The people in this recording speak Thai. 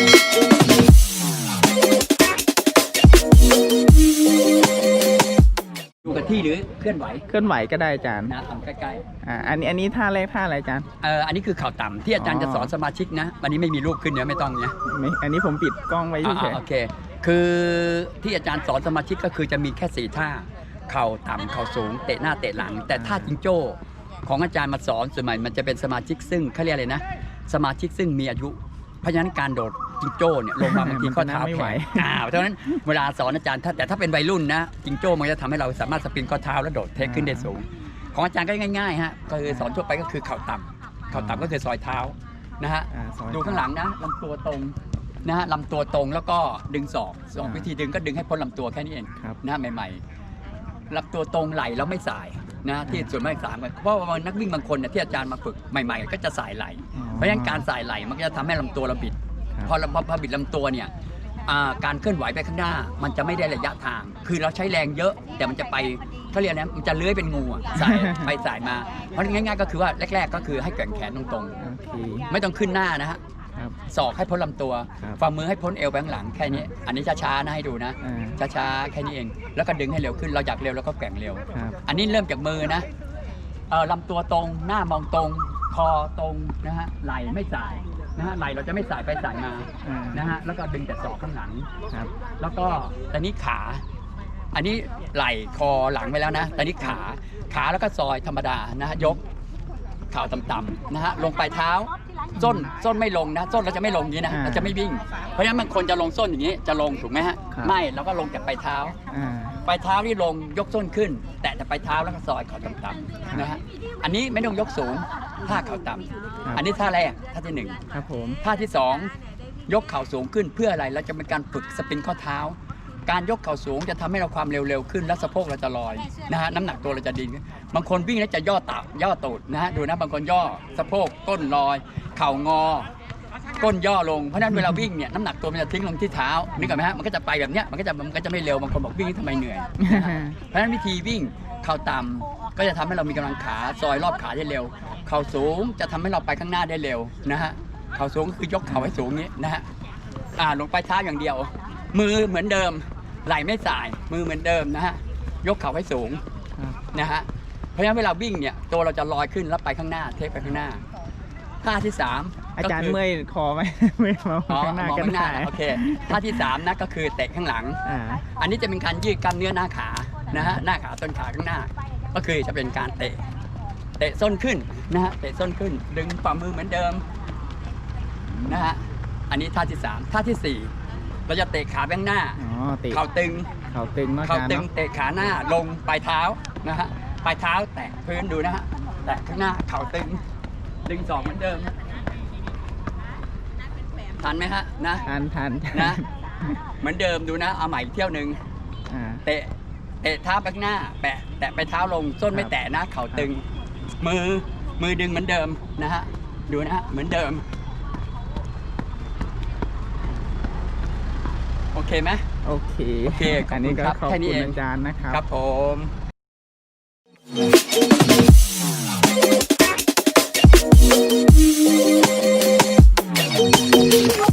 อยู่กับที่หรือเคลื่อนไหวเคลื่อนไหวก็ได้อาจารย์นะทำใกล้อ่าอันนี้อันนี้ท่าแรกท่าอะไรอาจารย์ ๆเอ่ออันนี้คือข่าวต่ำที่อาจารย์จะสอนสมาชิกนะวันนี้ไม่มีรูปขึ้นเนื้อะไม่ต้องเนี่ย ไม่อันนี้ผมปิดกล้องไว้อ่าเฉยๆโอเค คือที่อาจารย์สอนสมาชิกก็คือจะมีแค่สี่ท่า เข่าต่ำเข่าสูง เตะหน้าเตะหลัง แต่ท่าจิงโจ้ ของอาจารย์มาสอนส่วนใหญ่มันจะเป็นสมาชิกซึ่งเขาเรียกอะไรนะ สมาชิกซึ่งมีอายุ เพราะฉะนั้นการโดด จิงโจ้เนี่ยลงมาบางทีข้อเท้าไม่แข็ไหวงอ่าเพราะฉะนั้นเวลาสอนอาจารย์ถ้าแต่ถ้าเป็นวัยรุ่นนะจิงโจ้มันจะทำให้เราสามารถสปรินข้อเท้าแล้วโดดเทคขึ้นได้สูง ของอาจารย์ก็ง่ายๆฮะก็คือสอนทั่วไปก็คือเข่าต่ำเข่าต่ำก็คือซอยเท้านะฮะอ่าซอยดูข้างหลังนะลำตัวตรงนะฮะลำตัวตรงแล้วก็ดึงศอกศอกอ่าวิธีดึงก็ดึงให้พ้นลำตัวแค่นี้เองครับนะใหม่ๆลำตัวตรงไหลแล้วไม่สายนะที่ส่วนมากสามกันเพราะว่านักวิ่งบางคนเนี่ยที่อาจารย์มาฝึกใหม่ ๆ ก็จะสายไหลอ๋อเพราะฉะนั้นการสายไหลมันก็จะทำให้ลำตัวเราบิดครับ พอเราพอบิดลำตัวเนี่ยอ่าการเคลื่อนไหวไปข้างหน้า มันจะไม่ได้ระยะทาง คือเราใช้แรงเยอะ แต่มันจะไปเขาเรียกนะมันจะเลื้อยเป็นงูอะสายไปสายมา เพราะง่ายๆก็คือว่าแรก ๆ ก็คือให้แกว่งแขนตรงโอเคๆ ไม่ต้องขึ้นหน้านะฮะครับ ศอกให้พ้นลำตัวครับ ฝ่ามือให้พ้นเอวไปข้างหลังแค่นี้ อันนี้ช้าๆนะให้ดูนะ อ่าช้าๆแค่นี้เอง แล้วก็ดึงให้เร็วขึ้น เราอยากเร็วแล้วก็แกว่งเร็ว ครับอันนี้เริ่มจากมือนะเออลำตัวตรง หน้ามองตรง คอตรงนะฮะ ไหล่ไม่สาย นะฮะไหล่เราจะไม่สายไปสายมาอ่านะฮะแล้วก็ดึงแต่ศอกข้างหลัง ครับ แล้วก็ตอนนี้ขา อันนี้ไหล่คอหลังไปแล้วนะตอนนี้ขาขาแล้วก็ซอยธรรมดานะฮะยกเข่าต่ำๆนะฮะลงปลายเท้าส้นส้นไม่ลงนะส้นเราจะไม่ลงอย่างนี้นะอ่าเราจะไม่วิ่ง เพราะฉะนั้นบางคนจะลงส้นอย่างนี้จะลงถูกไหมฮะครับ ไม่เราก็ลงจากปลายเท้า อ่า ปลายเท้าที่ลงยกส้นขึ้น แตะแต่ปลายเท้าแล้วก็ซอยเข่าต่ำๆนะฮะอันนี้ไม่ต้องยกสูง ท่าเข่าต่ครับำอันนี้ท่าแรกท่าที่หนึ่งครับผมท่าที่สองยกเข่าสูงขึ้นเพื่ออะไรเราจะเป็นการฝึกสปรินข้อเท้า การยกเข่าสูงจะทำให้เราความเร็วๆขึ้น และสะโพกเราจะลอยนะฮะน้ำหนักตัวเราจะดีขึ้นบางคนวิ่งแล้วจะย่อตับย่อตูดนะฮะดูนะบางคนย่อสะโพกก้นลอย เข่างอ ก้นย่อลงเพราะฉะนั้นเวลาวิ่งเนี่ยน้ำหนักตัวมันจะทิ้งลงที่เท้านึกออกไหมฮะมันก็จะไปแบบเนี้ยมันก็จะมันก็จะไม่เร็วบางคนบอกวิ่งทำไมเหนื่อยเพราะฉะนั้นวิธีวิ่งเข่าต่ำก็จะทำให้เรามีกำลังขาซอยรอบขาได้เร็ว เข่าสูงจะทำให้เราไปข้างหน้าได้เร็วนะฮะเข่าสูงก็คือยกเข่าให้สูงนี้นะฮะอ่าลงไปเท้าอย่างเดียว มือเหมือนเดิมไหล่ไม่สายมือเหมือนเดิมนะฮะยกเข่าให้สูงครับนะฮะเพราะฉะนั้นเวลาวิ่งเนี่ยตัวเราจะลอยขึ้นแล้วไปข้างหน้าเทคไปข้างหน้าท่าที่สามอาจารย์ก็คืเมื่อยคอไหมเมื่อยมาอ๋อข้างหน้ามองก็ข้างหน้าได้โอเคท่าที่สามนะก็คือเตะข้างหลังอ่าอันนี้จะเป็นการยืดกล้ามเนื้อหน้าขานะฮะหน้าขาต้นขาข้างหน้า ก็คือจะเป็นการเตะ เตะส้นขึ้นนะฮะเตะส้นขึ้น ดึงฝ่ามือเหมือนเดิมนะฮะอันนี้ท่าที่สามท่าที่สี่เราจะเตะขาไปข้างหน้าอ๋อติเข่าตึงเข่าตึงเนาะอาเข่าจารย์ตึงเนาะเตะขาหน้าลงปลายเท้านะฮะปลายเท้าแตะพื้นดูนะฮะแตะข้างหน้าเข่าตึง ดึงสองเหมือนเดิมนะทันไหมฮะนะทานทานนะเหมือนเดิมดูนะเอาใหม่อีกเที่ยวหนึ่งอ่าเตะเตะเท้าไปข้างหน้า แปะแตะไปเท้าลงส้นไม่ครับแตะนะเข่าตึง มือมือดึงเหมือนเดิมนะฮะ ดูนะฮะ เหมือนเดิม โอเคไหม โอเคโอเคขอบคุณอันนี้ก็ครับขอบแค่นี้คุณเองอาจารย์นะครับ ครับผม